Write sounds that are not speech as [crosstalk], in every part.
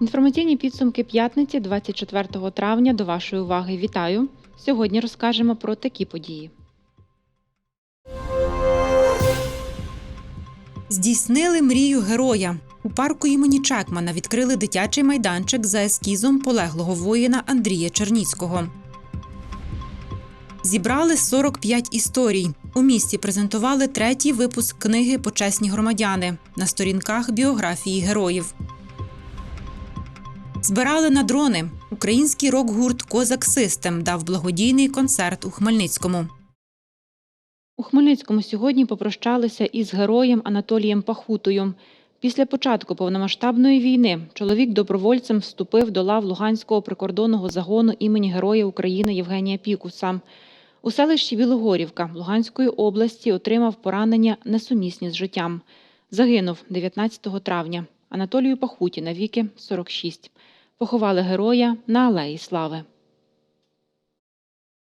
Інформаційні підсумки п'ятниці 24 травня до вашої уваги вітаю. Сьогодні розкажемо про такі події. Здійснили мрію героя. У парку імені Чекмана відкрили дитячий майданчик за ескізом полеглого воїна Андрія Черніцького. Зібрали 45 історій. У місті презентували третій випуск книги Почесні громадяни на сторінках біографії героїв. Збирали на дрони. Український рок-гурт Козак Систем дав благодійний концерт у Хмельницькому. У Хмельницькому сьогодні попрощалися із героєм Анатолієм Пахутою. Після початку повномасштабної війни чоловік добровольцем вступив до лав Луганського прикордонного загону імені Героя України Євгенія Пікуса. У селищі Білогорівка Луганської області отримав поранення несумісні з життям. Загинув 19 травня. Анатолію Пахуті на віки 46. Поховали героя на Алеї Слави.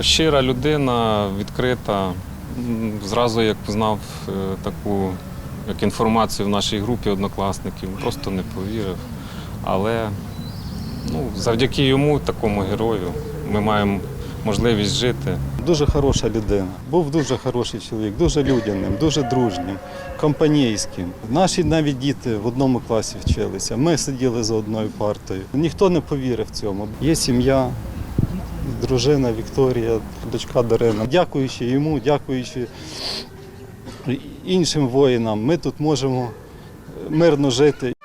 Щира людина, відкрита. Зразу як знав е, таку як інформацію в нашій групі однокласників, просто не повірив. Але ну, завдяки йому, такому герою, ми маємо можливість жити. Дуже хороша людина. Був дуже хороший чоловік, дуже людяним, дуже дружнім, компанійським. Наші навіть діти в одному класі вчилися. Ми сиділи за одною партою. Ніхто не повірив цьому. Є сім'я, дружина Вікторія, дочка Дарина. Дякуючи йому, дякуючи іншим воїнам, ми тут можемо мирно жити. –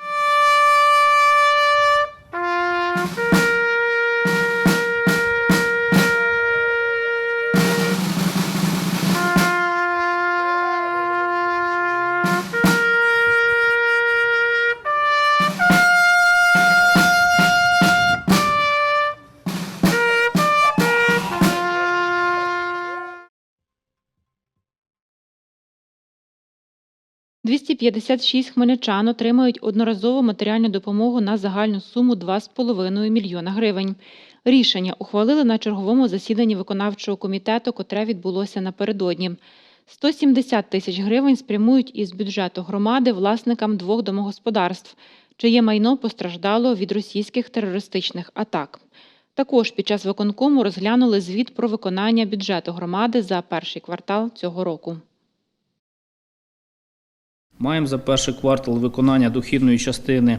256 хмельничан отримають одноразову матеріальну допомогу на загальну суму 2,5 мільйона гривень. Рішення ухвалили на черговому засіданні виконавчого комітету, котре відбулося напередодні. 170 тисяч гривень спрямують із бюджету громади власникам двох домогосподарств, чиє майно постраждало від російських терористичних атак. Також під час виконкому розглянули звіт про виконання бюджету громади за перший квартал цього року. Маємо за перший квартал виконання дохідної частини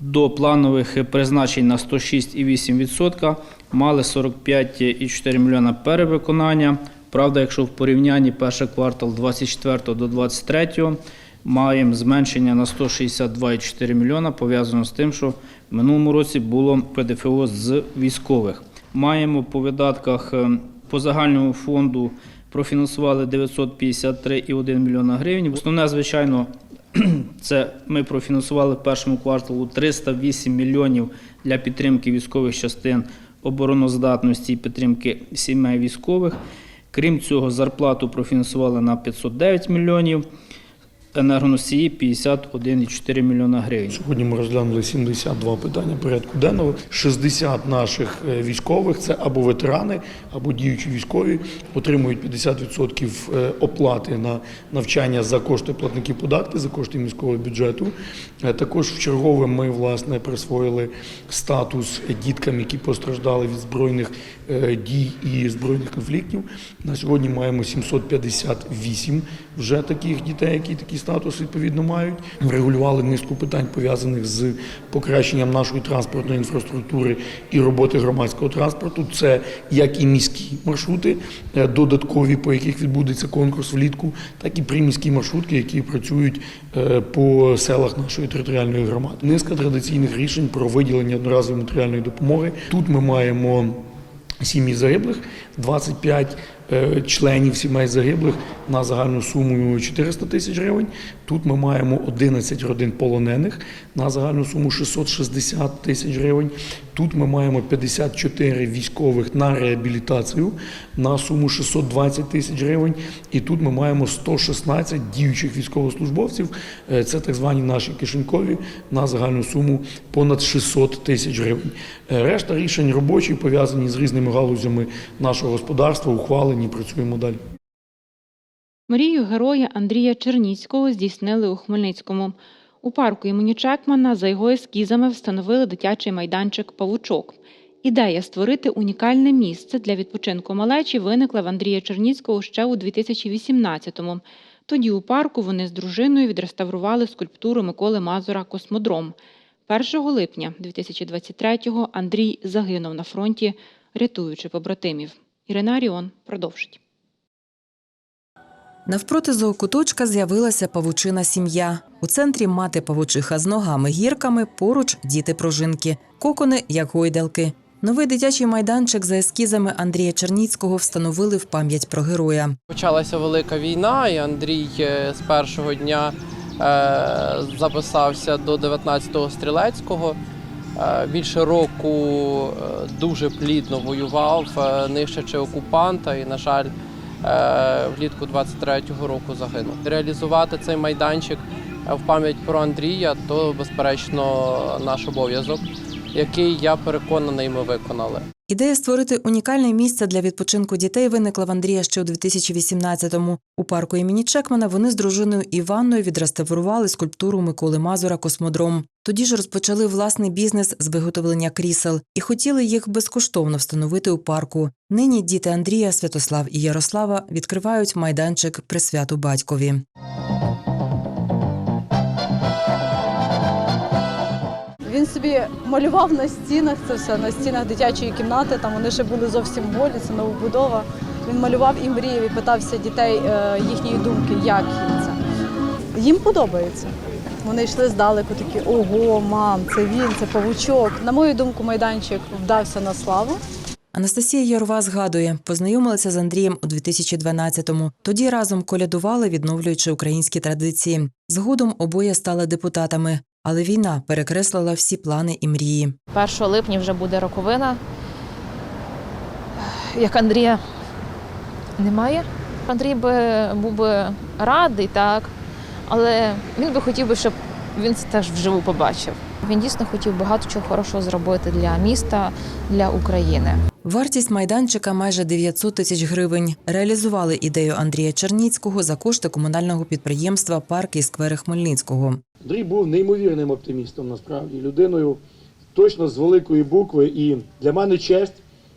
до планових призначень на 106,8%. Мали 45,4 мільйона перевиконання. Правда, якщо в порівнянні перший квартал 24 до 23 маємо зменшення на 162,4 мільйона, пов'язано з тим, що в минулому році було ПДФО з військових. Маємо по видатках е, по загальному фонду профінансували 953,1 мільйона гривень. Основне, звичайно, [clears throat] це ми профінансували в першому кварталу 308 мільйонів для підтримки військових частин обороноздатності і підтримки сімей військових. Крім цього, зарплату профінансували на 509 мільйонів, енергоносії 51,4 мільйона гривень. Сьогодні ми розглянули 72 питання порядку денного. 60 наших е, військових це або ветерани, або діючі військові, отримують 50% е, оплати на навчання за кошти платників податків, за кошти міського бюджету. Е, Також в чергове ми власне присвоїли статус діткам, які постраждали від збройних дій і збройних конфліктів. На сьогодні маємо 758 вже таких дітей, які такі статус відповідно мають. Врегулювали низку питань пов'язаних з покращенням нашої транспортної інфраструктури і роботи громадського транспорту. Це як і міські маршрути, е, додаткові, по яких відбудеться конкурс влітку, так і приміські маршрутки, які працюють е, по селах нашої територіальної громади. Низка традиційних рішень про виділення одноразової матеріальної допомоги. Тут ми маємо. Сім'ї загиблих, 25 е, членів сімей загиблих на загальну суму 400 тисяч гривень. Тут ми маємо 11 родин полонених на загальну суму 660 тисяч гривень. Тут ми маємо 54 військових на реабілітацію на суму 620 тисяч гривень. І тут ми маємо 116 діючих військовослужбовців. Е, Це так звані наші кишенькові на загальну суму понад 600 тисяч гривень. Е, Решта рішень робочі пов'язані з різними галузями нашого господарства, ухвалені. Працюємо далі. Мрію героя Андрія Черніцького здійснили у Хмельницькому. У парку імені Чекмана за його ескізами встановили дитячий майданчик Павучок. Ідея створити унікальне місце для відпочинку малечі виникла в Андрія Черніцького ще у 2018-му. Тоді у парку вони з дружиною відреставрували скульптуру Миколи Мазура Космодром. 1 липня 2023-го Андрій загинув на фронті, рятуючи побратимів. Ірина Аріон продовжить. Навпроти зоокуточка з'явилася павучина сім'я. У центрі мати павучиха з ногами гірками, поруч діти пружинки, кокони як гойдалки. Новий дитячий майданчик за ескізами Андрія Черніцького встановили в пам'ять про героя. Почалася велика війна, і Андрій е, з першого дня е, записався до 19-го стрілецького. Е, більше року дуже плідно воював, нищачи окупанта, і, на жаль, влітку 23-го року загинув. Реалізувати цей майданчик е, в пам'ять про Андрія то, безперечно, наш обов'язок, який я переконаний, ми виконали. Ідея створити унікальне місце для відпочинку дітей виникла в Андрія ще у 2018-му. У парку імені Чекмана вони з дружиною Іванною відреставрували скульптуру Миколи Мазура Космодром. Тоді ж розпочали власний бізнес з виготовлення крісел і хотіли їх безкоштовно встановити у парку. Нині діти Андрія, Святослав і Ярослава відкривають майданчик присвяту батькові. Він собі малював на стінах це все, на стінах дитячої кімнати. Там вони ще були зовсім голі, це новобудова. Він малював і мріяв, і питався дітей е, їхньої думки, як їм це. Їм подобається. Вони йшли здалеку, такі ого, мам, це він, це павучок. На мою думку, майданчик вдався на славу. Анастасія Ярова згадує, познайомилася з Андрієм у 2012-му. Тоді разом колядували, відновлюючи українські традиції. Згодом обоє стали депутатами, але війна перекреслила всі плани і мрії. 1 липня вже буде роковина. Як Андрія немає. Андрій би був би радий, так, але він би хотів би, щоб він це теж вживу побачив. Він дійсно хотів багато чого хорошого зробити для міста, для України. Вартість майданчика майже 900 тисяч гривень. Реалізували ідею Андрія Черніцького за кошти комунального підприємства Парки і сквери Хмельницького. Андрій був неймовірним оптимістом, насправді, людиною точно з великої букви. І для мене честь.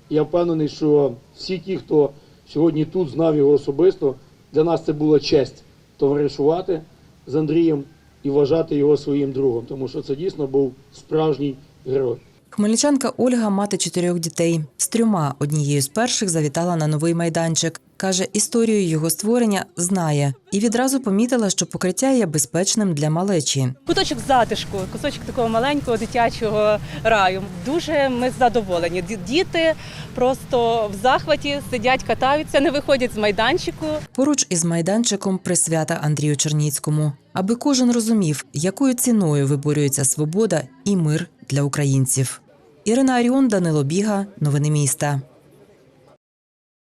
Я впевнений, що всі ті, хто сьогодні тут знав його особисто, для нас це була честь товаришувати з Андрієм і вважати його своїм другом, тому що це дійсно був справжній герой. Хмельничанка Ольга мати чотирьох дітей. З трьома однією з перших завітала на новий майданчик. Каже, історію його створення знає і відразу помітила, що покриття є безпечним для малечі. Куточок затишку, кусочок такого маленького дитячого раю. Дуже ми задоволені. Діти просто в захваті сидять, катаються, не виходять з майданчику. Поруч із майданчиком присвята Андрію Черніцькому, аби кожен розумів, якою ціною виборюється свобода і мир для українців. Ірина Аріон, Данило Біга, новини міста.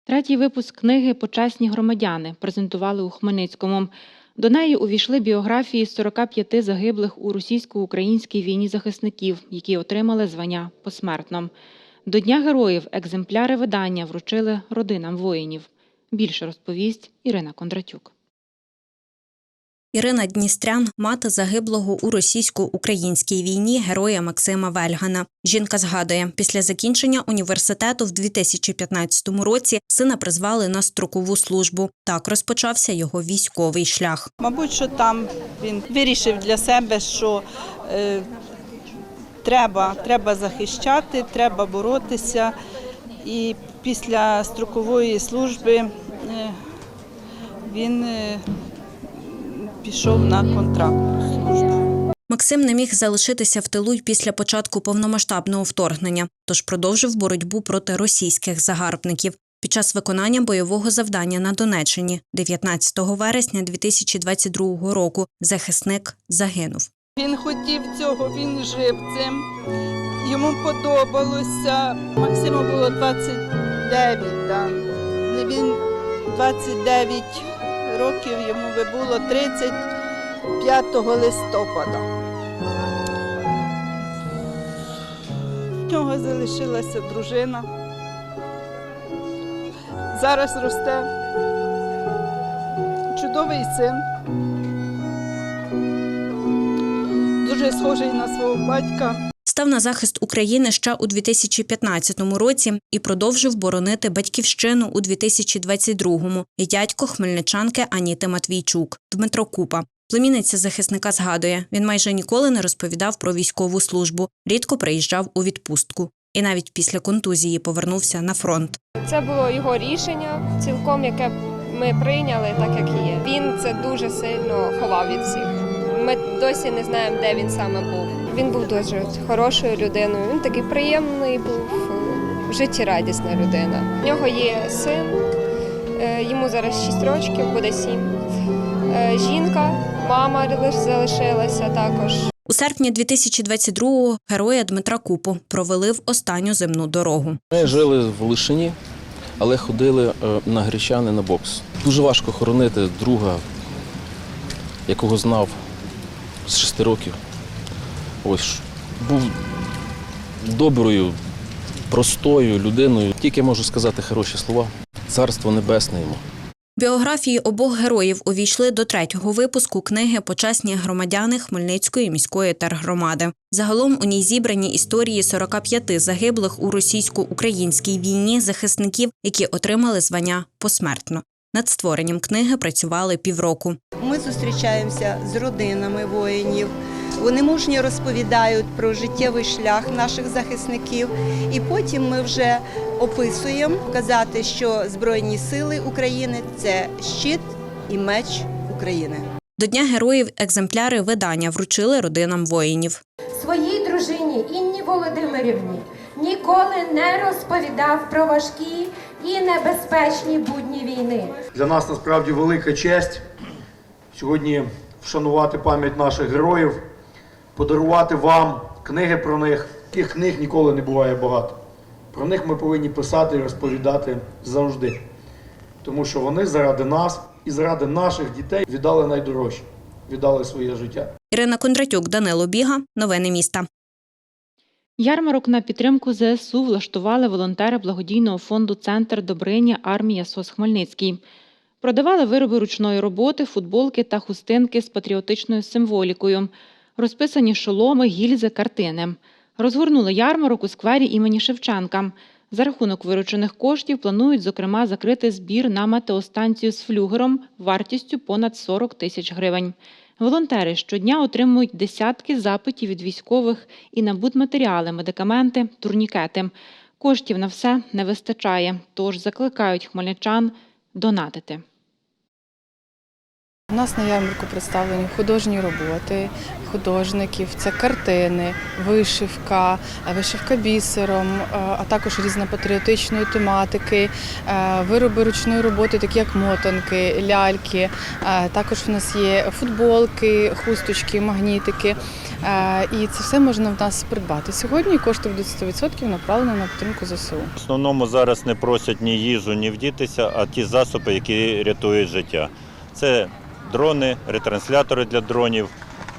Третій випуск книги Почесні громадяни презентували у Хмельницькому. До неї увійшли біографії 45 загиблих у російсько-українській війні захисників, які отримали звання посмертно. До Дня героїв екземпляри видання вручили родинам воїнів. Більше розповість Ірина Кондратюк. Ірина Дністрян, мати загиблого у російсько-українській війні героя Максима Вельгана. Жінка згадує, після закінчення університету в 2015 році сина призвали на строкову службу. Так розпочався його військовий шлях. Мабуть, що там він вирішив для себе, що е, треба, треба захищати, треба боротися. І після строкової служби е, він е, пішов на контрактну службу. Максим не міг залишитися в тилу й після початку повномасштабного вторгнення, тож продовжив боротьбу проти російських загарбників. під час виконання бойового завдання на Донеччині 19 вересня 2022 року. Захисник загинув. Він хотів цього, він жив цим. Йому подобалося. Максиму було 29, да. Він 29 років, йому би було 35 листопада. В нього залишилася дружина. Зараз росте чудовий син. Дуже схожий на свого батька. Став на захист України ще у 2015 році і продовжив боронити батьківщину у 2022-му. І дядько хмельничанки Аніти Матвійчук Дмитро Купа. Племінниця захисника згадує, він майже ніколи не розповідав про військову службу, рідко приїжджав у відпустку. І навіть після контузії повернувся на фронт. Це було його рішення, цілком яке ми прийняли, так як є. Він це дуже сильно ховав від всіх. Ми досі не знаємо, де він саме був. Він був дуже хорошою людиною. Він такий приємний був, життєрадісна людина. У нього є син, е, йому зараз 6 років, буде 7. Е, Жінка, мама залишилася також. У серпні 2022-го героя Дмитра Купу провели в останню земну дорогу. Ми жили в Лишині, але ходили е, на гречани на бокс. Дуже важко хоронити друга, якого знав з шести років. Ось був доброю, простою людиною. Тільки можу сказати хороші слова. Царство небесне йому. Біографії обох героїв увійшли до третього випуску книги Почесні громадяни Хмельницької міської тергромади. Загалом у ній зібрані історії 45 загиблих у російсько-українській війні захисників, які отримали звання посмертно. Над створенням книги працювали півроку. Ми зустрічаємося з родинами воїнів. Вони мужньо розповідають про життєвий шлях наших захисників, і потім ми вже описуємо казати, що Збройні сили України це щит і меч України. До Дня героїв екземпляри видання вручили родинам воїнів. Своїй дружині Інні Володимирівні ніколи не розповідав про важкі і небезпечні будні війни. Для нас насправді велика честь сьогодні вшанувати пам'ять наших героїв, подарувати вам книги про них. Таких книг ніколи не буває багато. Про них ми повинні писати і розповідати завжди. Тому що вони заради нас і заради наших дітей віддали найдорожче, віддали своє життя. Ірина Кондратюк, Данило Біга. Новини міста. Ярмарок на підтримку ЗСУ влаштували волонтери благодійного фонду Центр Добриня Армія СОС Хмельницький. Продавали вироби ручної роботи, футболки та хустинки з патріотичною символікою, розписані шоломи, гільзи, картини. Розгорнули ярмарок у сквері імені Шевченка. За рахунок виручених коштів планують, зокрема, закрити збір на метеостанцію з флюгером вартістю понад 40 тисяч гривень. Волонтери щодня отримують десятки запитів від військових і на будматеріали, медикаменти, турнікети. Коштів на все не вистачає, тож закликають хмельничан донатити. У нас на ярмарку представлені художні роботи художників, це картини, вишивка, е, вишивка бісером, е, а також різна патріотичної тематики, е, вироби ручної роботи, такі як мотанки, ляльки. Також в нас є футболки, хусточки, магнітики. І це все можна в нас придбати. Сьогодні кошти будуть 100% направлені на підтримку ЗСУ. В основному зараз не просять ні їжу, ні вдітися, а ті засоби, які рятують життя. Це дрони, ретранслятори для дронів.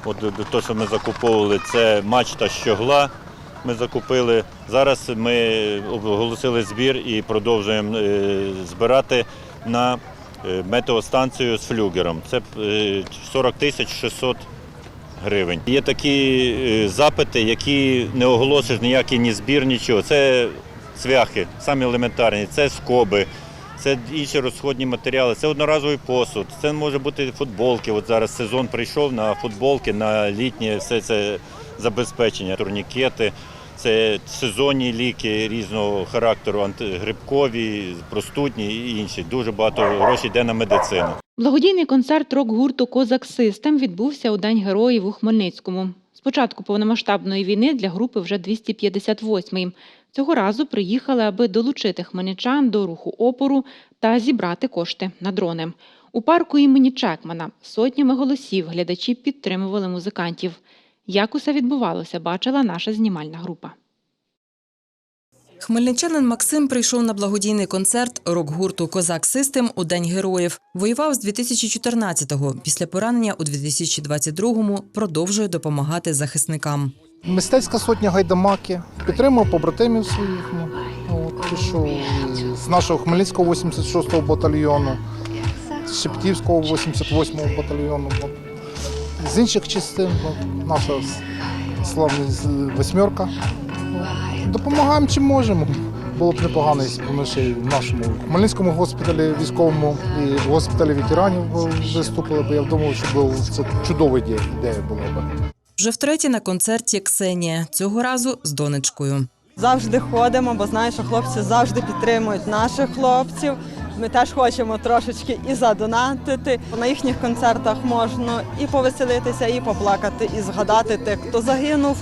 От те, що ми закуповували, це мачта щогла. Ми закупили. Зараз ми оголосили збір і продовжуємо е, збирати на е, метеостанцію з флюгером. Це е, 40 тисяч 600 гривень. Є такі е, запити, які не оголосиш ніякий ні збір, нічого. Це цвяхи, самі елементарні, це скоби, це інші розходні матеріали, це одноразовий посуд, це може бути футболки. От зараз сезон прийшов на футболки, на літнє все це забезпечення, турнікети. Це сезонні ліки різного характеру, антигрибкові, простудні і інші. Дуже багато грошей йде на медицину. Благодійний концерт рок-гурту Козак Систем відбувся у День героїв у Хмельницькому. З початку повномасштабної війни для групи вже 258-й. Цього разу приїхали, аби долучити хмельничан до руху опору та зібрати кошти на дрони. У парку імені Чекмана сотнями голосів глядачі підтримували музикантів. Як усе відбувалося, бачила наша знімальна група. Хмельничанин Максим прийшов на благодійний концерт рок-гурту Козак Систем у День героїв. Воював з 2014-го. Після поранення у 2022-му продовжує допомагати захисникам. Мистецька сотня гайдамаки. Підтримав побратимів своїх. Ну, пішов з нашого Хмельницького 86-го батальйону, з Шептівського 88-го батальйону. З інших частин, наша славна восьмерка. Допомагаємо чим можемо. Було б непогано, б ми ще в нашому Хмельницькому госпіталі військовому і в госпіталі ветеранів виступили б. Я думаю, що це чудова ідея, була б. Вже втретє на концерті Ксенія. Цього разу з донечкою. Завжди ходимо, бо знаю, що хлопці завжди підтримують наших хлопців. Ми теж хочемо трошечки і задонатити. На їхніх концертах можна і повеселитися, і поплакати, і згадати тих, хто загинув,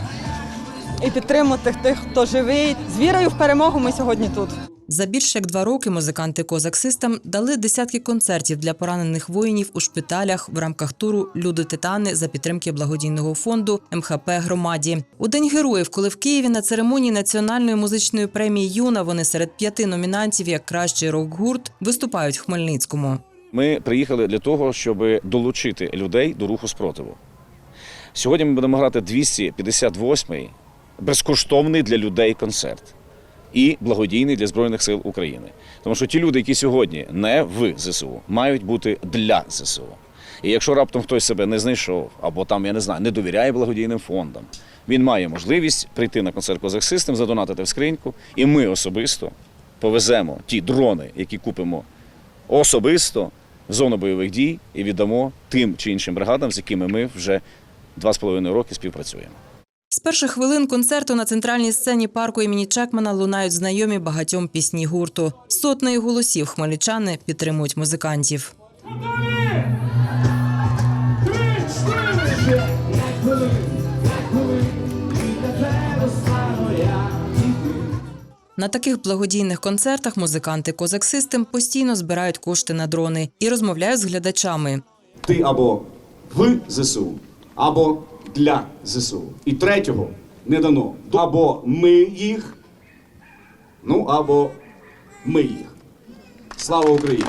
і підтримати тих, хто живий. З вірою в перемогу ми сьогодні тут. За більш як два роки музиканти Козак Систем дали десятки концертів для поранених воїнів у шпиталях в рамках туру Люди Титани за підтримки благодійного фонду МХП громаді. У День героїв, коли в Києві на церемонії національної музичної премії Юна вони серед п'яти номінантів як кращий рок-гурт виступають в Хмельницькому. Ми приїхали для того, щоб долучити людей до руху спротиву. Сьогодні ми будемо грати 258-й безкоштовний для людей концерт і благодійний для Збройних сил України. Тому що ті люди, які сьогодні не в ЗСУ, мають бути для ЗСУ. І якщо раптом хтось себе не знайшов, або там, я не знаю, не довіряє благодійним фондам, він має можливість прийти на концерт Козак Систем, задонатити в скриньку, і ми особисто повеземо ті дрони, які купимо особисто в зону бойових дій і віддамо тим чи іншим бригадам, з якими ми вже два з половиною роки співпрацюємо. З перших хвилин концерту на центральній сцені парку імені Чекмана лунають знайомі багатьом пісні гурту. Сотнею голосів хмельничани підтримують музикантів. На таких благодійних концертах музиканти Козак Систем постійно збирають кошти на дрони і розмовляють з глядачами. Ти або в ЗСУ, або для ЗСУ. І третього не дано. Або ми їх, ну або ми їх. Слава Україні!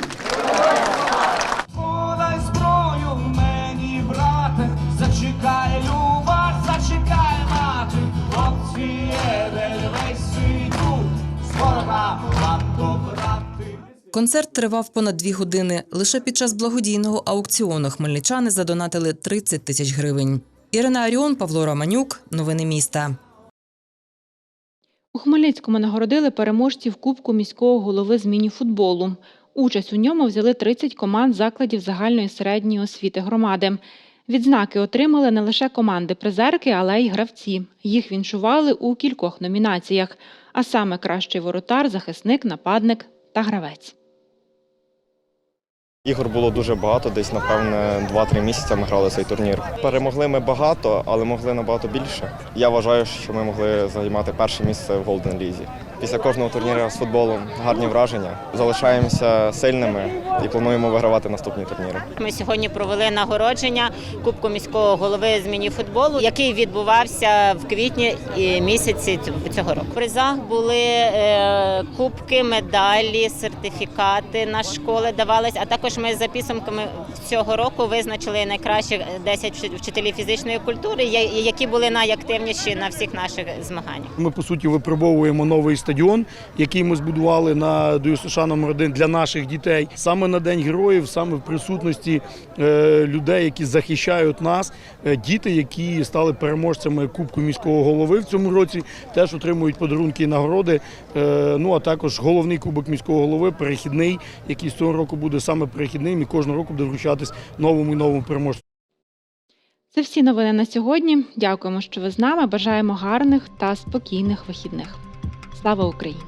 Подай зброю мені, брате, зачекай, люба, зачекай, мати, хлопці весь світу, з ворога. Концерт тривав понад дві години. Лише під час благодійного аукціону хмельничани задонатили 30 тисяч гривень. Ірина Аріон, Павло Романюк. Новини міста. У Хмельницькому нагородили переможців Кубку міського голови з міні-футболу. Участь у ньому взяли 30 команд закладів загальної середньої освіти громади. Відзнаки отримали не лише команди призерки, але й гравці. Їх віншували у кількох номінаціях, а саме кращий воротар, захисник, нападник та гравець. Ігор було дуже багато, десь, напевне, 2-3 місяці ми грали цей турнір. Перемогли ми багато, але могли набагато більше. Я вважаю, що ми могли займати перше місце в Голден Лізі. Після кожного турніру з футболу гарні враження. Залишаємося сильними і плануємо вигравати наступні турніри. Ми сьогодні провели нагородження Кубку міського голови з міні-футболу, який відбувався в квітні місяці цього року. В призах були е, кубки, медалі, сертифікати на школи давались. А також ми за підсумками цього року визначили найкращих 10 вчителів фізичної культури, які були найактивніші на всіх наших змаганнях. Ми по суті випробовуємо новий стадіон, який ми збудували на ДЮСШ номер 1 для наших дітей. Саме на День героїв, саме в присутності е, людей, які захищають нас. Е, діти, які стали переможцями Кубку міського голови в цьому році, теж отримують подарунки і нагороди. Е, ну а також головний кубок міського голови, перехідний, який з цього року буде саме перехідним і кожного року буде вручатись новому і новому переможцю. Це всі новини на сьогодні. Дякуємо, що ви з нами. Бажаємо гарних та спокійних вихідних. Слава Україні!